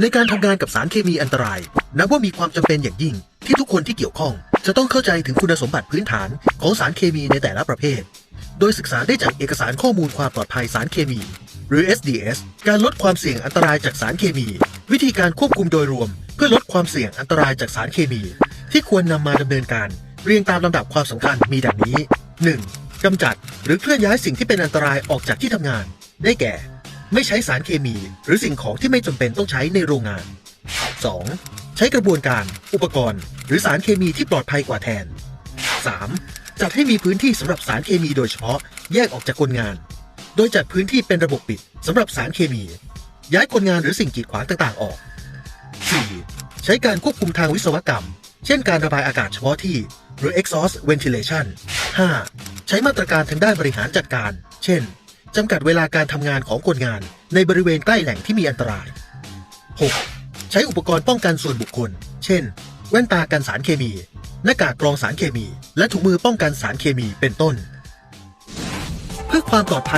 ในการทำงานกับสารเคมีอันตรายนับว่ามีความจำเป็นอย่างยิ่ง ที่ทุกคนที่เกี่ยวข้อง จะต้องเข้าใจถึงคุณสมบัติพื้นฐานของสารเคมีในแต่ละประเภท โดยศึกษาได้จากเอกสารข้อมูลความปลอดภัยสารเคมี หรือ SDS การลดความเสี่ยงอันตรายจากสารเคมี วิธีการควบคุมโดยรวม เพื่อลดความเสี่ยงอันตรายจากสารเคมี ที่ควรนำมาดำเนินการ เรียงตามลำดับความสำคัญมีดังนี้ 1. กำจัดหรือเคลื่อนย้ายสิ่งที่เป็นอันตรายออกจากที่ทำงาน ได้แก่ ไม่ใช้สารเคมี หรือสิ่งของที่ไม่จำเป็นต้องใช้ในโรงงาน 2. ใช้กระบวนการ อุปกรณ์ หรือสารเคมีที่ปลอดภัยกว่าแทน 3. จัดให้มีพื้นที่สำหรับสารเคมีโดยเฉพาะแยกออกจากคนงาน โดยจัดพื้นที่เป็นระบบปิดสำหรับสารเคมี ย้ายคนงานหรือสิ่งกีดขวางต่างๆออก 4. ใช้การควบคุมทางวิศวกรรม เช่นการระบายอากาศเฉพาะที่ หรือ exhaust ventilation 5. ใช้มาตรการทางด้านบริหารจัดการ เช่น จำกัดเวลาการทำงานของคนงานในบริเวณใกล้แหล่งที่มีอันตราย 6. ใช้อุปกรณ์ป้องกันส่วนบุคคล เช่น แว่นตากันสารเคมี หน้ากากกรองสารเคมี และถุงมือป้องกันสารเคมีเป็นต้น เพื่อความปลอดภัย